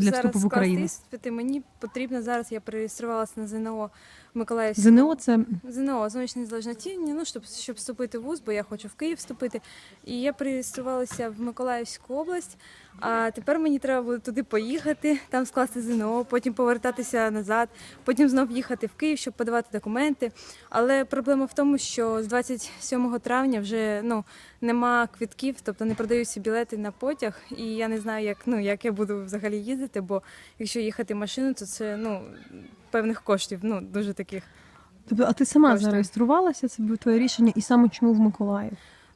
для зараз вступу в Україну? іспити, мені потрібно зараз. Я перереєструвалася на ЗНО Миколаївську. ЗНО це ЗНО зовнішнє незалежне оцінювання, ну щоб, щоб вступити в ВУЗ, бо я хочу в Київ вступити. І я перереєструвалася в Миколаївську область. А тепер мені треба буде туди поїхати, там скласти ЗНО, потім повертатися назад, потім знов їхати в Київ, щоб подавати документи. Але проблема в тому, що з 27 травня вже ну нема квітків, тобто не продаються білети на потяг. І я не знаю, як ну як я буду взагалі їздити, бо якщо їхати машиною, то це ну певних коштів, ну дуже таких. тобто, а ти сама Коштів. зареєструвалася? Це було твоє рішення, і саме чому в Миколаїв?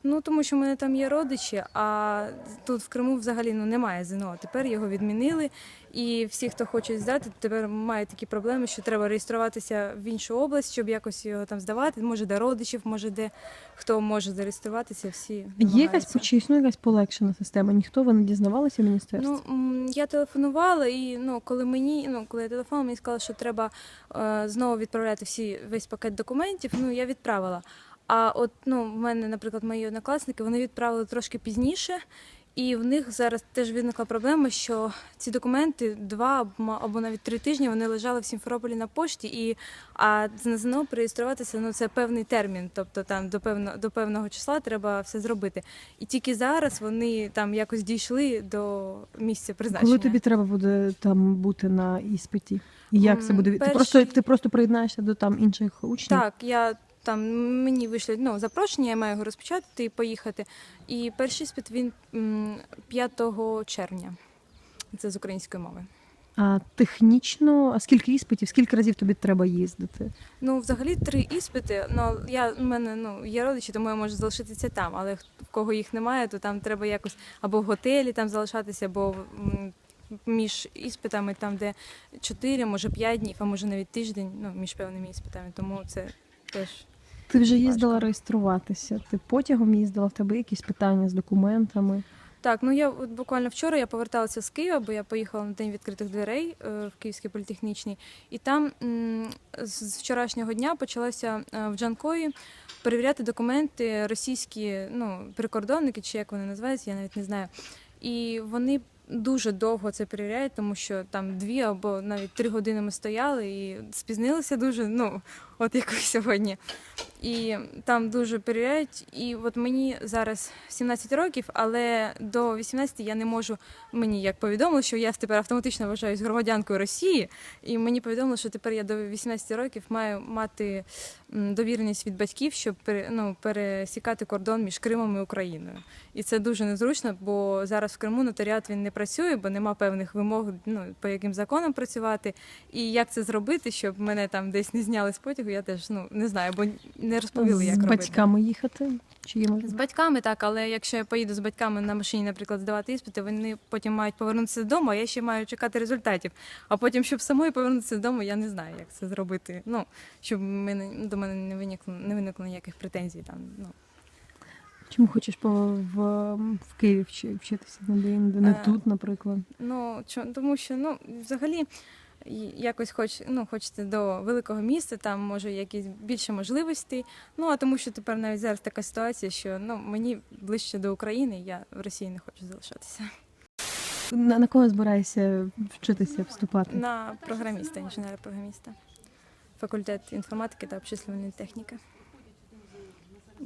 Ну тому що в мене там є родичі, а тут в Криму взагалі ну немає ЗНО. Тепер його відмінили. І всі, хто хочуть здати, тепер мають такі проблеми, що треба реєструватися в іншу область, щоб якось його там здавати. Може, де родичів, може, де хто може зареєструватися. Всі Є якась намагаються. чи існує якась полегшена система? Ніхто ви не дізнавалися в міністерстві? Ну я телефонувала, і ну коли мені ну коли я телефонувала, мені сказали, що треба е, знову відправляти всі весь пакет документів. Ну я відправила. А от ну в мене, наприклад, мої однокласники вони відправили трошки пізніше. І в них зараз теж виникла проблема, що ці документи два або- навіть три тижні вони лежали в Сімферополі на пошті, і а на ЗНО реєструватися ну це певний термін, тобто там до певного до певного числа треба все зробити. І тільки зараз вони там якось дійшли до місця призначення. Коли тобі треба буде там бути на іспиті? І як це буде? Ти перший- просто ти просто приєднаєшся до там інших учнів? Так, я там мені вийшли ну, запрошення, я маю його розпечатати і поїхати. І перший іспит він 5 червня. Це з української мови. А технічно, а скільки іспитів, скільки разів тобі треба їздити? Ну, взагалі три іспити. Ну я у мене ну є родичі, тому я можу залишитися там. Але в кого їх немає, то там треба якось або в готелі там залишатися, або між іспитами, там де 4, може 5 днів, а може навіть тиждень, ну між певними іспитами. Тому це теж Ти вже їздила реєструватися. Ти потягом їздила, в тебе якісь питання з документами. Так, ну я от буквально вчора я поверталася з Києва, бо я поїхала на день відкритих дверей е, в Київський політехнічний, і там м, з вчорашнього дня почалося е, в Джанкої перевіряти документи російські, ну прикордонники, чи як вони називаються, я навіть не знаю. І вони дуже довго це перевіряють, тому що там дві або навіть три години ми стояли і спізнилися дуже. Ну, от як ви сьогодні. І там дуже перевіряють. І от мені зараз 17 років, але до 18 я не можу. Мені як повідомили, що я тепер автоматично вважаюсь громадянкою Росії, і мені повідомили, що тепер я до 18 років маю мати довіреність від батьків, щоб ну, пересікати кордон між Кримом і Україною. І це дуже незручно, бо зараз в Криму нотаріат він не працює, бо нема певних вимог, ну по яким законам працювати. І як це зробити, щоб мене там десь не зняли з потягу, я теж ну не знаю, бо не розповіли, як з робити. батьками їхати? Чи є З батьками так, але якщо я поїду з батьками на машині, наприклад, здавати іспити, вони потім мають повернутися додому, а я ще маю чекати результатів. А потім, щоб самою повернутися додому, я не знаю, як це зробити. Ну щоб мене до мене не виникло не виникло ніяких претензій. Там ну Чому хочеш по в, в Києві вчи- вчитися не, де- не Е, тут, наприклад? ну чо- тому що ну взагалі. Якось хоч ну хочеться до великого міста, там може якісь більше можливостей. Ну а тому, що тепер навіть зараз така ситуація, що ну мені ближче до України, я в Росії не хочу залишатися. На, на кого збираєшся вчитися вступати? На програміста, інженера-програміста. Факультет інформатики та обчислювальної техніки.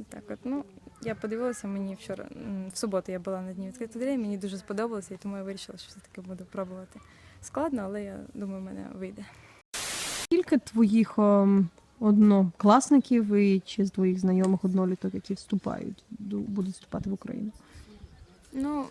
Так от, ну, я подивилася, мені вчора, в суботу я була на дні відкритих дверей, мені дуже сподобалося, і тому я вирішила, що все-таки буду пробувати. Складно, але я думаю, в мене вийде. Скільки твоїх ем, однокласників і чи з твоїх знайомих одноліток, які вступають, будуть вступати в Україну? Ну,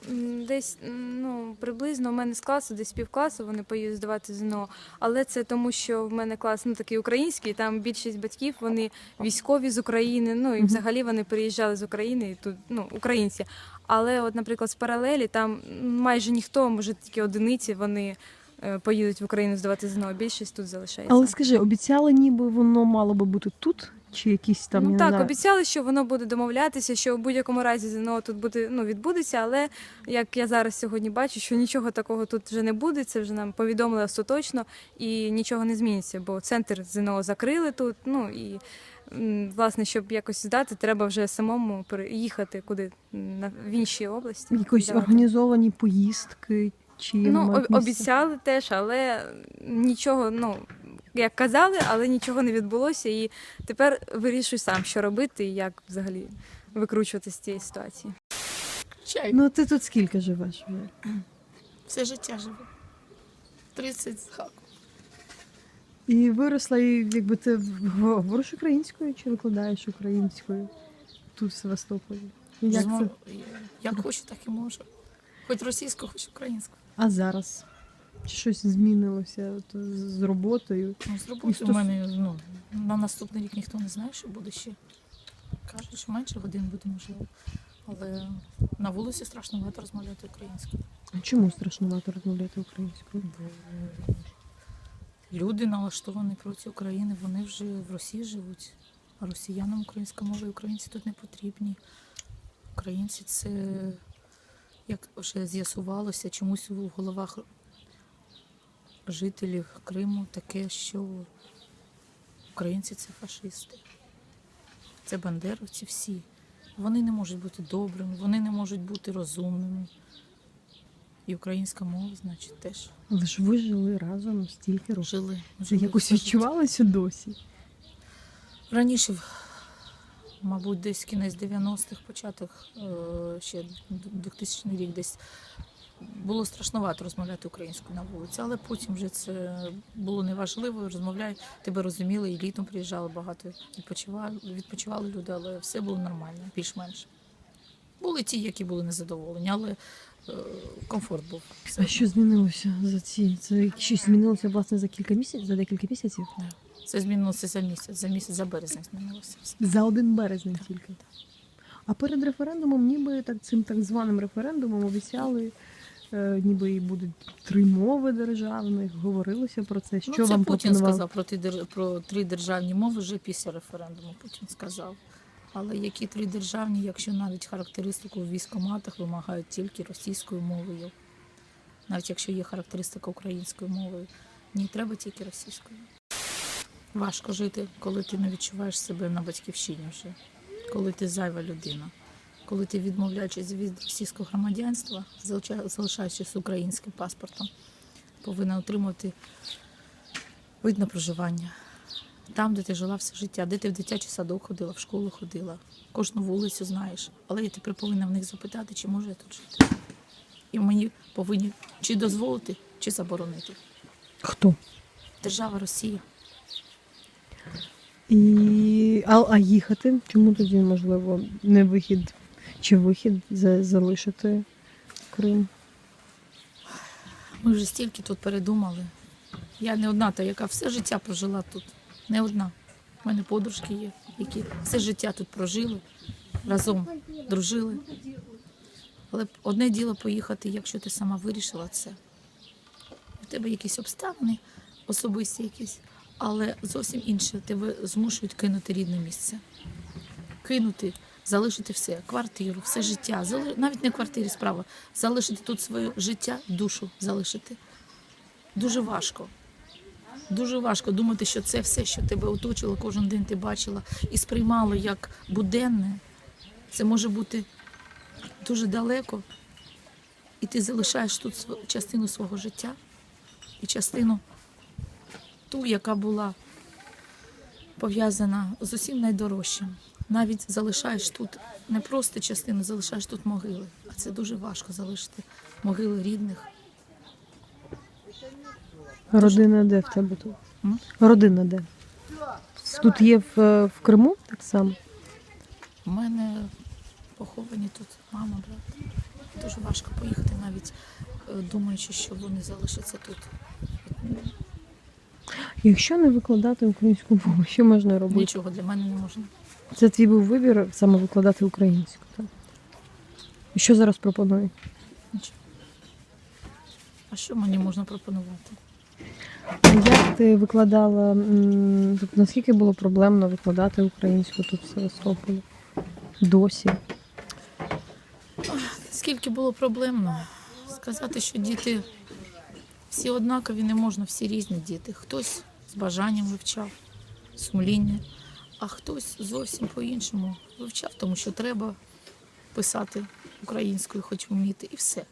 десь ну, приблизно у мене з класу, десь півкласу вони поїдуть здавати ЗНО. Але це тому, що в мене клас ну, такий український, там більшість батьків вони військові з України, ну і взагалі вони приїжджали з України, і тут ну, українці. Але, от, наприклад, з паралелі там майже ніхто, може тільки одиниці, вони е, поїдуть в Україну здавати ЗНО, більшість тут залишається. Але скажи, обіцяли, ніби воно мало би бути тут, чи якісь там я ну не так, знаю, обіцяли, що воно буде домовлятися, що в будь-якому разі ЗНО тут буде ну відбудеться. Але як я зараз сьогодні бачу, що нічого такого тут вже не буде. Це вже нам повідомили остаточно і нічого не зміниться, бо центр ЗНО закрили тут. Ну і м, власне, щоб якось здати, треба вже самому переїхати куди на в інші області. якісь здавати. організовані поїздки, Чи Ну, об- обіцяли теж, але нічого, ну, як казали, але нічого не відбулося. І тепер вирішуй сам, що робити і як взагалі викручуватися з цієї ситуації. Чай. Ну ти тут скільки живеш вже? Все життя живе. 30 з хаком. І виросла, і якби ти говориш українською чи викладаєш українською тут в Севастополі? Як це? Як хочу, так і можу. Хоч російську, хоч українську. А зараз? Чи щось змінилося от, з роботою? Ну, з роботи стос- у мене ну, на наступний рік ніхто не знає, що буде ще. Кажуть, що менше годин буде можливо. Але на вулиці страшно багато розмовляти українською. А чому страшнувато розмовляти українською? Бо люди налаштовані проти України, вони вже в Росії живуть. А росіянам українська мова і українці тут не потрібні. Українці це, як вже з'ясувалося, чомусь у головах жителів Криму таке, що українці це фашисти. Це бандеровці всі. Вони не можуть бути добрими, вони не можуть бути розумними. І українська мова, значить, теж Але ж ви жили разом стільки років. жили. Це жили якось відчувалося досі. Раніше, мабуть, десь кінець 90-х, початок е, ще 2000 рік десь було страшновато розмовляти українською на вулиці, але потім вже це було неважливо, розмовляй, тебе розуміли, і літом приїжджали багато, відпочивали, відпочивали люди, але все було нормально, більш-менш. Були ті, які були незадоволені, але е, комфорт був. А що змінилося за ці? Це щось змінилося власне за кілька місяців, за декілька місяців? Це змінилося за місяць, за місяць, за березень змінилося все. За один березень тільки. Так. А перед референдумом, ніби так цим так званим референдумом обіцяли, ніби і будуть три мови державних. Говорилося про це. Що ну, це вам Путін пропонували? сказав про, ті про три державні мови вже після референдуму. Путін сказав. Але які три державні, якщо навіть характеристику в військоматах вимагають тільки російською мовою, навіть якщо є характеристика українською мовою, ні, треба тільки російською. Важко жити, коли ти не відчуваєш себе на батьківщині вже, коли ти зайва людина, коли ти відмовляючись від російського громадянства, залиша- залишаючись українським паспортом, повинна отримувати вид на проживання. Там, де ти жила все життя, де ти в дитячий садок ходила, в школу ходила, кожну вулицю знаєш. Але я тепер повинна в них запитати, чи можу я тут жити. І мені повинні чи дозволити, чи заборонити. Хто? Держава Росія. І... А, а їхати? Чому тоді можливо не вихід чи вихід за- залишити Крим? Ми вже стільки тут передумали. Я не одна та, яка все життя прожила тут. Не одна. У мене подружки є, які все життя тут прожили, разом дружили. Але одне діло поїхати, якщо ти сама вирішила це. У тебе якісь обставини, особисті якісь, але зовсім інше. Тебе змушують кинути рідне місце. Кинути, залишити все, квартиру, все життя. Навіть не квартирі справа. Залишити тут своє життя, душу залишити. Дуже важко. Дуже важко думати, що це все, що тебе оточило, кожен день ти бачила і сприймала як буденне. Це може бути дуже далеко, і ти залишаєш тут частину свого життя і частину ту, яка була пов'язана з усім найдорожчим. Навіть залишаєш тут не просто частину, залишаєш тут могили. А це дуже важко залишити могили рідних. Родина де в тебе тут? М? Родина де? Тут є в, в Криму так само. У мене поховані тут мама, брат. Дуже важко поїхати, навіть е, думаючи, що вони залишаться тут. Якщо не викладати українську мову, що можна робити? Нічого для мене не можна. Це твій був вибір саме викладати українську. Так? І що зараз пропонує? А що мені можна пропонувати? А як ти викладала? тобто наскільки було проблемно викладати українську тут в Севастополі? Досі? Скільки було проблемно сказати, що діти всі однакові, не можна, всі різні діти. Хтось з бажанням вивчав, сумління, а хтось зовсім по-іншому вивчав, тому що треба писати українською, хоч вміти, і все.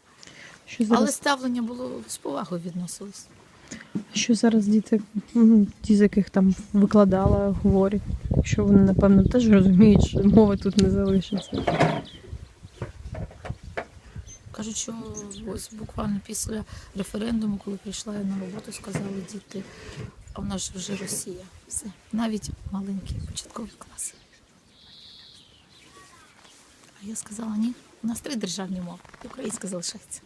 Що Але ставлення було з повагою відносилось. що зараз діти, ті, з яких там викладала, говорять, що вони, напевно, теж розуміють, що мови тут не залишиться. Кажуть, що ось буквально після референдуму, коли прийшла я на роботу, сказали діти, а в нас же вже Росія. Все. Навіть маленькі початкові класи. А я сказала, ні, у нас три державні мови, українська залишається.